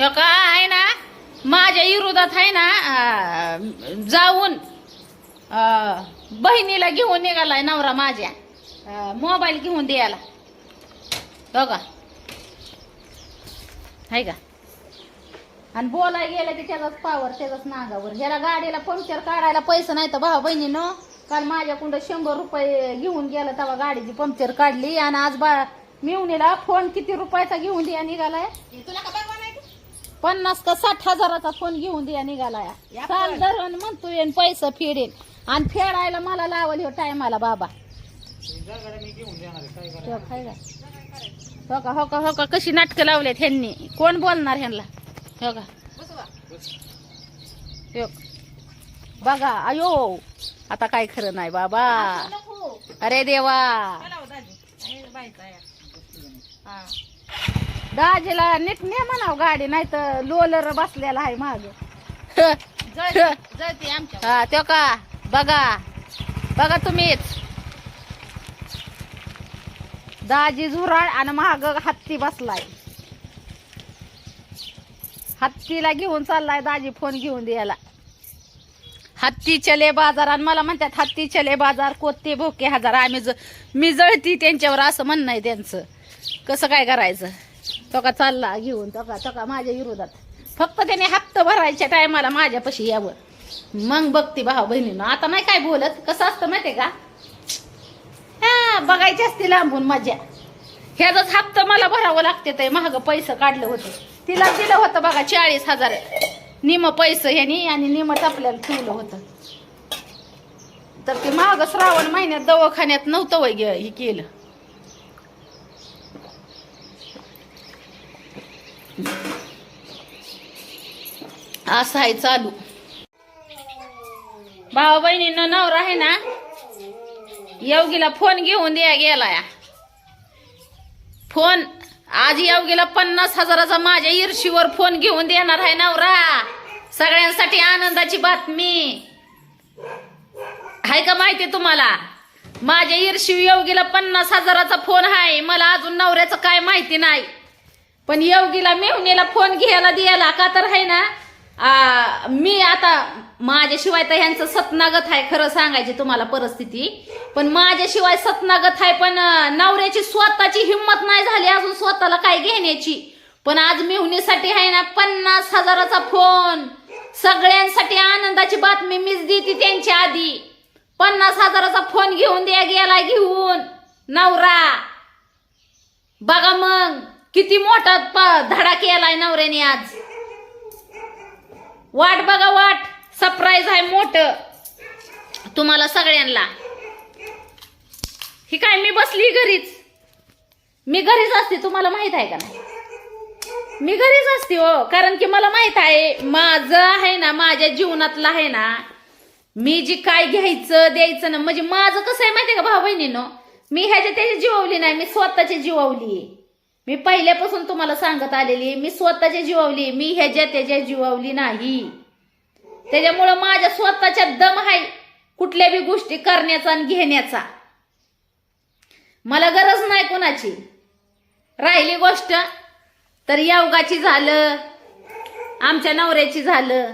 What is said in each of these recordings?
हे का आहे ना? माझ्या विरोधात आहे ना जाऊन बहिणीला घेऊन निघालाय नवरा माझ्या. मोबाईल घेऊन द्यायला हो का आहे का? आणि बोलाय गेलं की त्याचाच पावर त्याचाच नागावर. ह्याला गाडीला पंक्चर काढायला पैसे नाही तर भाऊ बहिणीनं. काल माझ्याकडं शंभर रुपये घेऊन गेला तेव्हा गाडीची पंक्चर काढली. आणि आज बा मिवणीला फोन किती रुपयाचा घेऊन द्या निघालाय. तुला पन्नास का साठ हजाराचा फोन घेऊन द्या निघालाय या. धरण म्हणतोय आणि पैसे फेडेन. आणि फेडायला मला लावल ह्यो टायमाला बाबा. हो काय का? हो का हो का हो का कशी नाटकं लावलेत ह्यांनी? कोण बोलणार ह्यांना? हो का? हो. बघा अयो. आता काय खरं नाही बाबा. अरे देवा. चला हो. दाजी दाजीला नीट ने म्हणाव गाडी नाही तर लोलर बसलेला आहे माग. जळती आमच्या हा तो का? बघा. बघा तुम्हीच. दाजी झुराळ आणि महाग हत्ती बसलाय. हत्तीला घेऊन चाललाय दाजी फोन घेऊन द्यायला. हत्ती चले बाजार आणि मला म्हणतात हत्ती चले बाजार कोते भोके हजार? आम्ही ज मी जळती त्यांच्यावर असं म्हणणं आहे त्यांचं. कसं काय करायचं? तो का चालला घेऊन तो का तो का माझ्या विरोधात. फक्त त्याने हप्ता भरायच्या टायमाला माझ्यापाशी यावं. मग बघते भाऊ बहिणीनं. आता नाही काय बोलत? कसं असतं माहितीये का? हा बघायची असते लांबून मजा. ह्याचाच हप्ता मला भरावं लागते ते. महाग पैसे काढलं होतं. तिला दिलं होतं बघा चाळीस हजार. निम पैसे ह्यानी आणि निम आपल्याला ठेवलं होतं. तर ते महाग श्रावण महिन्यात दवाखान्यात नव्हतं वय हे केलं. असं आहे चालू. भाऊ बहिणीनं नवरा आहे ना? योगीला फोन घेऊन द्या गेलाय. फोन आज योगीला पन्नास हजाराचा माझ्या इर्शीवर फोन घेऊन देणार आहे नवरा. सगळ्यांसाठी आनंदाची बातमी. आहे का माहिती तुम्हाला? माझ्या इर्शी योगीला पन्नास हजाराचा फोन आहे. मला अजून नवऱ्याचं काय माहिती नाही. पण योगीला मेहुणीला फोन घ्यायला द्यायला का तर आहे ना? आ, मी आता माझ्याशिवाय तर ह्यांचं सतनागत आहे खरं सांगायची तुम्हाला परिस्थिती. पण माझ्याशिवाय सतनागत आहे पण नवऱ्याची स्वतःची हिंमत नाही झाली अजून स्वतःला काय घेण्याची. पण आज मेहुणीसाठी आहे ना पन्नास हजाराचा फोन. सगळ्यांसाठी आनंदाची बातमी मीच देते त्यांच्या आधी. पन्नास हजाराचा फोन घेऊन द्या गेला घेऊन. नवरा. बघा मग किती मोठा प- धडा केलाय नवऱ्याने आज. वाट बघा वाट. सरप्राईज आहे मोठ. तुम्हाला सगळ्यांना. ही काय मी बसली घरीच? मी घरीच असते तुम्हाला माहीत आहे का नाही? मी घरीच असते हो कारण की मला माहीत आहे माझं आहे ना माझ्या जीवनातलं आहे ना मी जी काय घ्यायचं द्यायचं ना म्हणजे माझं कसं आहे माहिती आहे का भाऊ बहिणीनं मी ह्याच्या त्याची जीववली नाही मी स्वतःची जीववली मी पहिल्यापासून तुम्हाला सांगत आलेली मी स्वतःची जीवावली मी ह्याच्या त्याच्या जीवावली नाही. त्याच्यामुळं माझ्या स्वतःच्या दम आहे कुठल्या बी गोष्टी करण्याचा आणि घेण्याचा. मला गरज नाही कोणाची. राहिली गोष्ट तर यावगाची झालं आमच्या नवऱ्याची झालं.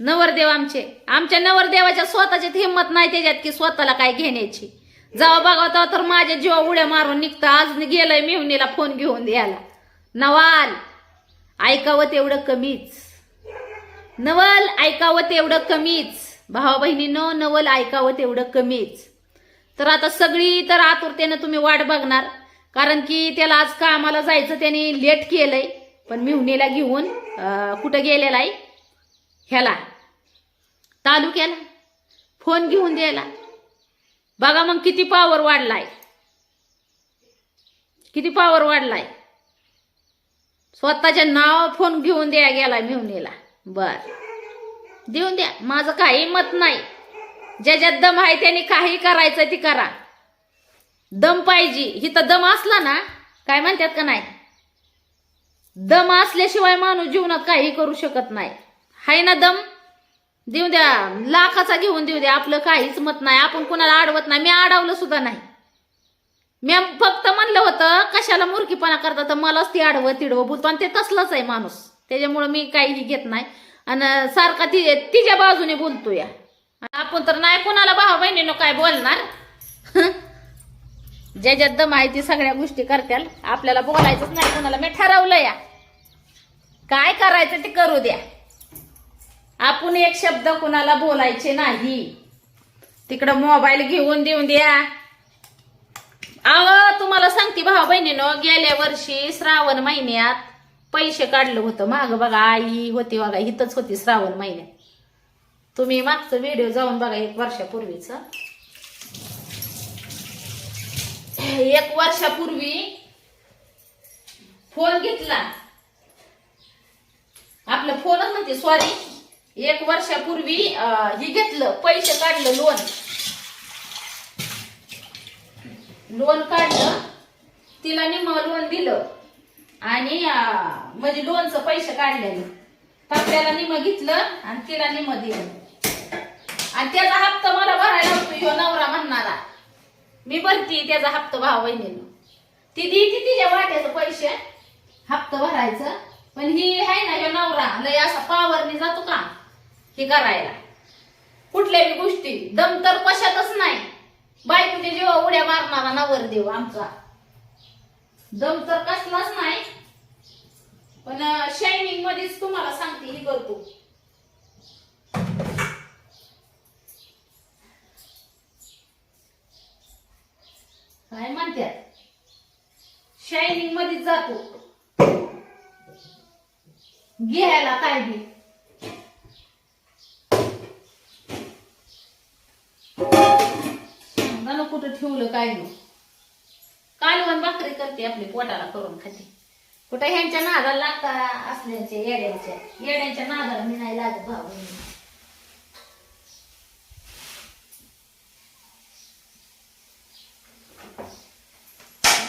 नवरदेव आमचे आमच्या नवरदेवाच्या स्वतःच्यात हिंमत नाही त्याच्यात की स्वतःला काय घेण्याची. जेव्हा बघा तर माझ्या जीवा उड्या मारून निघतं. आज गेलंय मेहुनीला फोन घेऊन द्यायला. नवाल ऐकावं तेवढं कमीच. नवल ऐकावं तेवढं कमीच. भावा बहिणीनं नवल ऐकावं तेवढं कमीच. तर आता सगळी तर आतुरतेनं तुम्ही वाट बघणार. कारण की त्याला आज कामाला जायचं त्याने लेट केलंय. पण मेहुनीला घेऊन कुठं गेलेला आहे ह्याला. तालुक्याला. फोन घेऊन द्यायला. बघा मग किती पावर वाढलाय. किती पावर वाढलाय. स्वतःच्या नाव फोन घेऊन द्या गेलाय मिहुनीला बर. देऊन द्या. माझं काही मत नाही. ज्याच्यात दम आहे त्याने काही करायचं ती करा. दम पाहिजे. हिथं दम असला ना काय म्हणतात का नाही? दम असल्याशिवाय माणूस जीवनात काही करू शकत नाही. हाय ना दम? देऊ द्या लाखाचा घेऊन देऊ द्या आपलं काहीच मत नाही आपण कुणाला अडवत नाही मी अडवलं सुद्धा नाही. मी फक्त म्हणलं होतं कशाला मुरकीपणा करता तर मलाच ती आडवं तिडवं बुत आणि ते तसलंच आहे माणूस. त्याच्यामुळं मी काहीही घेत नाही. आणि सारखा ती तिच्या बाजूने बोलतो या आपण तर नाही कोणाला भाऊ बहिणीनं काय बोलणार? ज्याच्यात दम आहे ती सगळ्या गोष्टी करत्याल. आपल्याला बोलायचंच नाही कोणाला. मी ठरवलं या. काय करायचं ते करू द्या. आपण एक शब्द कुणाला बोलायचे नाही. तिकडं मोबाईल घेऊन देऊन द्या. अव तुम्हाला सांगते भाऊ बहिणीनं गेल्या वर्षी श्रावण महिन्यात पैसे काढलं होतं. माग बघा आई होती बघा इथंच होती श्रावण महिन्यात. तुम्ही मागचं व्हिडिओ जाऊन बघा एक वर्षापूर्वीच. एक वर्षापूर्वी फोन घेतला. आपलं फोनच म्हणते सॉरी एक वर्षापूर्वी ही हे घेतलं पैसे काढलं लोन लोन काढलं तिला निम्म लोन दिलं. आणि म्हणजे लोनचं पैसे काढलेलं. पप्प्याला निम्म घेतलं आणि तिला निम्म दिलं. आणि त्याचा हप्ता मला भरायला होतो ह्यो नवरा म्हणणारा. मी भरती त्याचा हप्ता भाव बहिणीनं. ती देते तिच्या वाट्याचं पैसे हप्ता भरायचं. पण ही आहे ना ह्यो नवरा लय असा पावरने जातो का? हे करायला. कुठल्याही गोष्टी दम तर कशातच नाही. बायकोच्या जेव्हा उड्या मारणारा नवर देव आमचा. दम तर कसलाच नाही. पण शायनिंग मध्येच तुम्हाला सांगते ही करतो. काय म्हणतात शायनिंग मध्येच जातो. घ्यायला काय बी ना कुठं ठेवलं काय नाही कालवण भाकरी करते आपली पोटाला करून खाते. कुठं ह्यांच्या नादाला लागता असल्याच्या येड्यांच्या? येड्यांच्या नादाला मी नाही लागत भाऊ.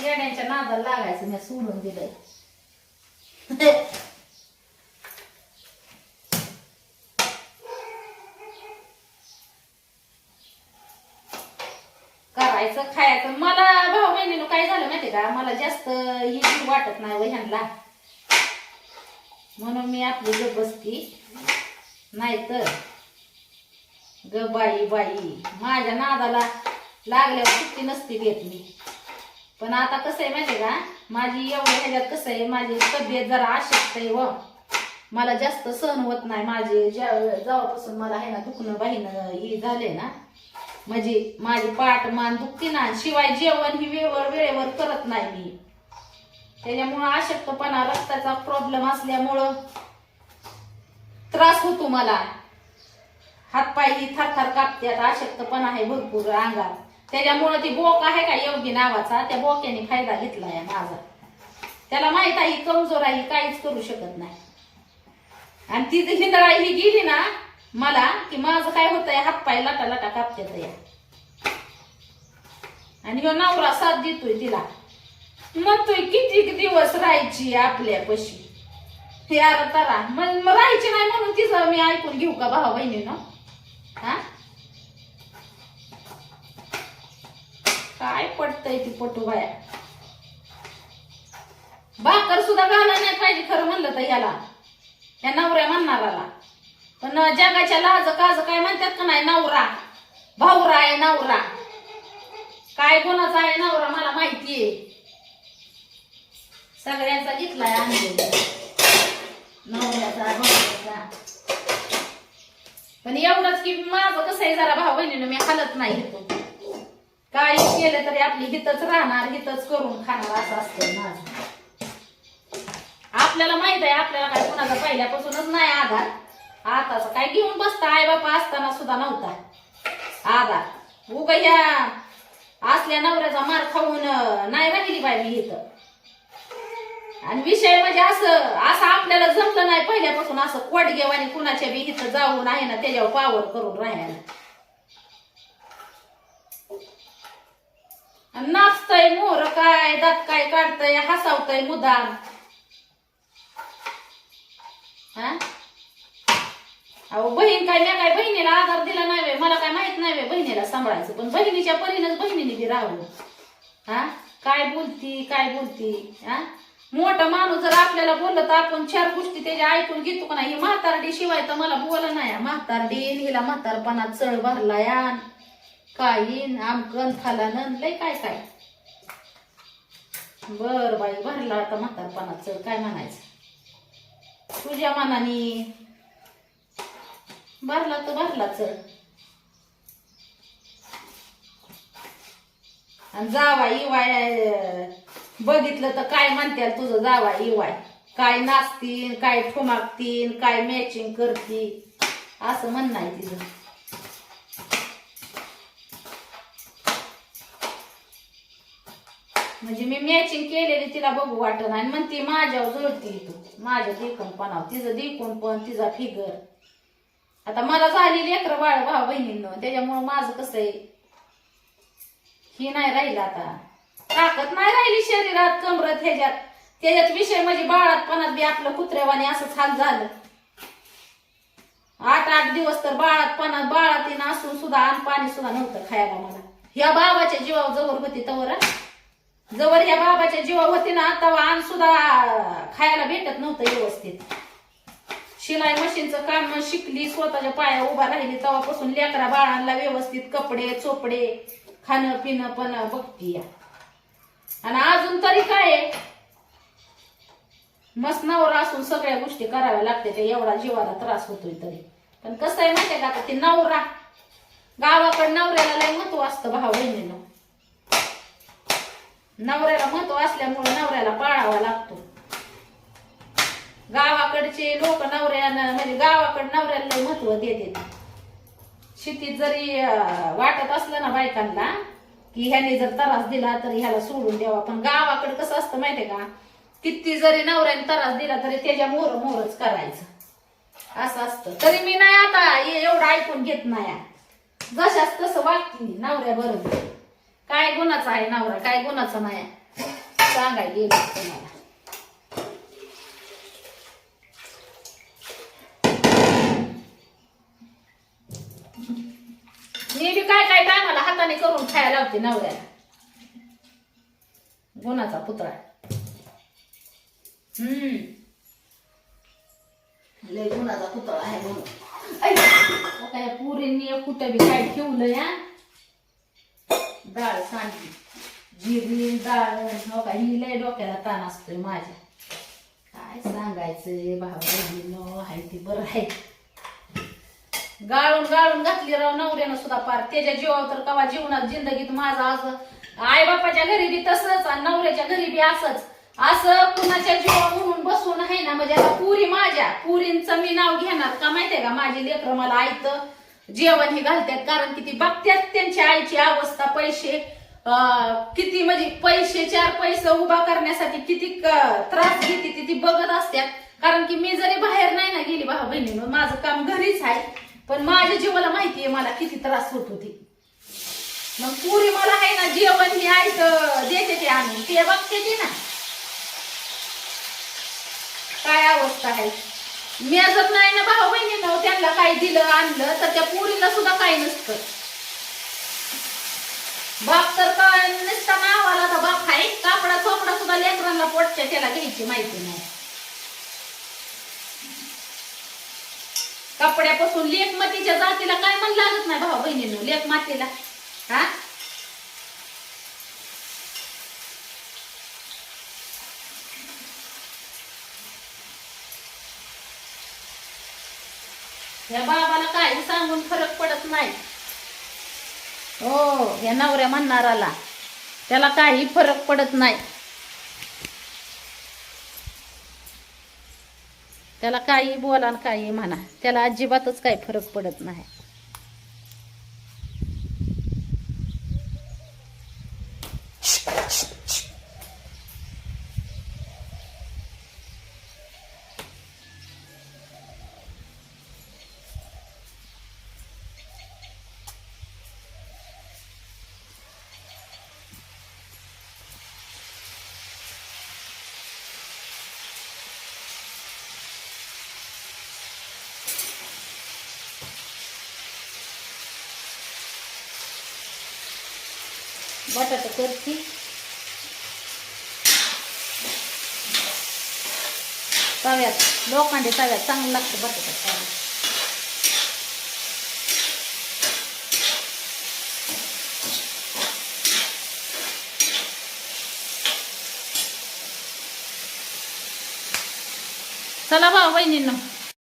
येड्यांच्या नादाला लागायचं मी सोडून दिलंय. करायचं खायचं. मला भाऊ बहिणीनं काय झालं माहितीये का? मला जास्त ही वाटत नाही व ह्यांना. म्हणून मी आपली ग बसती. नाहीतर ग बाई बाई माझ्या नादाला लागल्यावर सुट्टी नसती देत मी. पण आता कसं आहे माहितीये का? माझी एवढ्या ह्याच्यात कसं आहे? माझी तब्येत जरा अशक्त आहे व. मला जास्त सहन होत नाही. माझे ज्या जेव्हापासून मला आहे ना दुखणं बाहीनं हे झाले ना म्हणजे माझी पाठ मान दुखते ना शिवाय जेवण ही वेळेवर वेळेवर करत नाही मी. त्याच्यामुळं अशक्तपणा रक्ताचा प्रॉब्लेम असल्यामुळं त्रास होतो मला. हातपाय ही थरथर आता अशक्तपणा आहे भरपूर अंगात. त्याच्यामुळं ती बोक आहे का योगी नावाचा त्या बोक्याने फायदा घेतलाय माझा. त्याला माहीत आहे कमजोर आहे काहीच करू शकत नाही. आणि ती हिंदळा ही गेली ना मला की माझं काय होतंय हातपाय लाटा लाटा कापतात या. आणि ह्यो नवरा साथ देतोय तिला. म्हणतोय किती दिवस राहायची आपल्यापाशी? हे अरे तरा. मग मग राहायची नाही म्हणून तिचं मी ऐकून घेऊ का भावा बहिणीनं? हा? काय पटतय ती पटू बाया? भाकर सुद्धा घालायला नाही पाहिजे खरं म्हणलं तर याला. या नवऱ्या म्हणणाराला. पण जगाच्या लाज काज काय म्हणतात का नाही? नवरा. भाऊरा आहे नवरा. काय कोणाचा आहे नवरा मला माहिती आहे. सगळ्यांचा घेतलाय आणलेला नवऱ्याचा भाऊचा पण एवढंच की माझं कसं आहे जरा भाऊ बहिणीनं मी हालत नाही येतो काय केलं तरी आपली हितच राहणार हितच करून खाणार असं असतं माझं. आपल्याला माहीत आहे आपल्याला काय कोणाचा पहिल्यापासूनच नाही आधार. आताच काय घेऊन बसता? आई बापा असताना सुद्धा नव्हता. आधार उग ह्या असल्या नवऱ्याचा मार खाऊन नाही राहिली बाई मी इथं. आणि विषय म्हणजे असं असं आपल्याला जमलं नाही पहिल्यापासून असं कोटगेवानी कुणाच्या बी इथं जाऊन आहे ना त्याच्यावर पावर करून राहायला. नाचतय मोर काय दात काय काढतय हसावतय मुदाम हा? अहो बहीण काय मी काय बहिणीला आधार दिला नाही वे मला काय माहीत नाही वे बहिणीला सांभाळायचं. पण बहिणीच्या परीनच बहिणीने बी राहू हा? काय बोलती काय बोलती हा? मोठा माणूस जर आपल्याला बोललं तर आपण चार गोष्टी त्याच्या ऐकून घेतो का नाही? ही म्हातारडी शिवाय तर मला बोला नाही म्हातारडी हिला म्हातारपणात चळ भरला यान काही आमकन खालानं लय काय काय. बर बाई भरला आता म्हातारपणात चळ काय म्हणायचं? तुझ्या मनाने भरला तर भरला चळ आणि जावा इवाय बघितलं तर काय म्हणते तुझं जावा इवाय काय नाचतीन काय ठुमाकतीन काय मॅचिंग करती असं म्हणणं आहे तिचं. म्हणजे मी मॅचिंग केलेली तिला बघू वाटत आणि म्हणते माझ्यावर जुळती तू. माझ्या देखणपणावर तिचं देखून पण तिचा फिगर आता मला झाली लेकरं बाळ भाऊ बहिणींनो त्याच्यामुळं माझं कसं आहे ही नाही राहिलं आता. ताकद नाही राहिली शरीरात कमरत ह्याच्यात त्याच्यात विषय म्हणजे बाळातपणात बी आपलं कुत्र्यावाने असंच हाल झालं. आठ आठ दिवस तर बाळातपणात बाळातीन असून सुद्धा अन्न पाणी सुद्धा नव्हतं खायला मला. ह्या बाबाच्या जीवावर जवळ होती तवर जवळ ह्या बाबाच्या जीवा होती ना तवा अन्न सुद्धा खायला भेटत नव्हतं व्यवस्थित. शिलाई मशीनचं काम शिकली स्वतःच्या पाया उभा राहिली तेव्हापासून लेकरा बाळांना व्यवस्थित कपडे चोपडे खाणं पिणं पण बघती आणि अजून तरी काय मस्त नवरा असून सगळ्या गोष्टी कराव्या लागते ते एवढा जीवाला त्रास होतोय तरी. पण कसं आहे माहितीये का? आता ते नवरा गावाकडे नवऱ्याला लय महत्त्व असतं भाऊ बहिणीनं. नवऱ्याला महत्त्व असल्यामुळे नवऱ्याला पाळावा लागतो. गावाकडचे लोक नवऱ्यानं म्हणजे गावाकडे नवऱ्याला महत्त्व देते शेतीत जरी वाटत असलं ना बायकांना की ह्याने जर त्रास दिला तर ह्याला सोडून द्यावा. पण गावाकडे कसं असतं माहितीये का? किती जरी नवऱ्याने त्रास दिला तरी त्याच्या मोर मोरच करायचं. असं असतं. तरी मी नाही आता एवढं ऐकून घेत नाही. जशाच तसं वागते मी नवऱ्या बरोबर. काय गुणाचा आहे नवरा काय गुणाचा नाही. सांगाय गेलं तुम्हाला. मी बी काय काय टायमाला हाताने करून खायला लावते नवऱ्याला. गुणाचा पुतळा. हम्म. लय गुणाचा पुतळा आहे म्हणून. काय पुरींनी कुठं बी काय ठेवलं या डाळ सांडली. जिरली डाळ हो ही लय डोक्याला ताण असतोय माझ्या. काय सांगायचं भाऊ हाय ती बरं आहे. गाळून गाळून घातली राव नवऱ्यानं सुद्धा पार. त्याच्या जीवावर तर कवा जीवनात जिंदगीत माझा असं. आई बापाच्या घरी बी तसंच आणि नवऱ्याच्या घरी बी असंच. असं कुणाच्या जीवावर म्हणून बसून आहे ना म्हणजे आता पुरी माझ्या. पुरींचं मी नाव घेणार का माहितीये का? माझी लेकरं मला ऐकत जेवण हे घालतात कारण की ती बघत्यात त्यांच्या आईची अवस्था पैसे. अं, किती म्हणजे पैसे चार पैसे उभा करण्यासाठी किती त्रास घेते ती ती बघत असतात. कारण की मी जरी बाहेर नाही ना गेली भाऊ बहिणी माझं काम घरीच आहे. पण माझ्या जीवाला माहितीये मला किती त्रास होत होती. मग पुरी मला आहे ना जेवण मी ऐक देते ते आणून. ते बघते ती ना. काय अवस्था आहे. मी जर नाही ना भाऊ बहिणीनं त्यांना काही दिलं आणलं तर त्या पुरीला सुद्धा काही नसतं. बाप तर काय नुसता नावाला तर बाप आहे. कापडा चोपडा सुद्धा लेकरांना पोटच्या त्याला घ्यायची माहिती नाही. कपड्यापासून लेखमातीच्या जातीला काय मन लागत नाही भाऊ बहिणीनं लेखमातीला हा? या बाबाला काही सांगून फरक पडत नाही. हो या नवऱ्या म्हणणाराला त्याला काही फरक पडत नाही. त्याला काही बोला आणि काही म्हणा. त्याला अजिबातच काही फरक पडत नाही. बटाटा करते तव्यात लोखंडी तव्यात चांगलं लागतं बटाटा खायला चला भाऊ बहिणींनो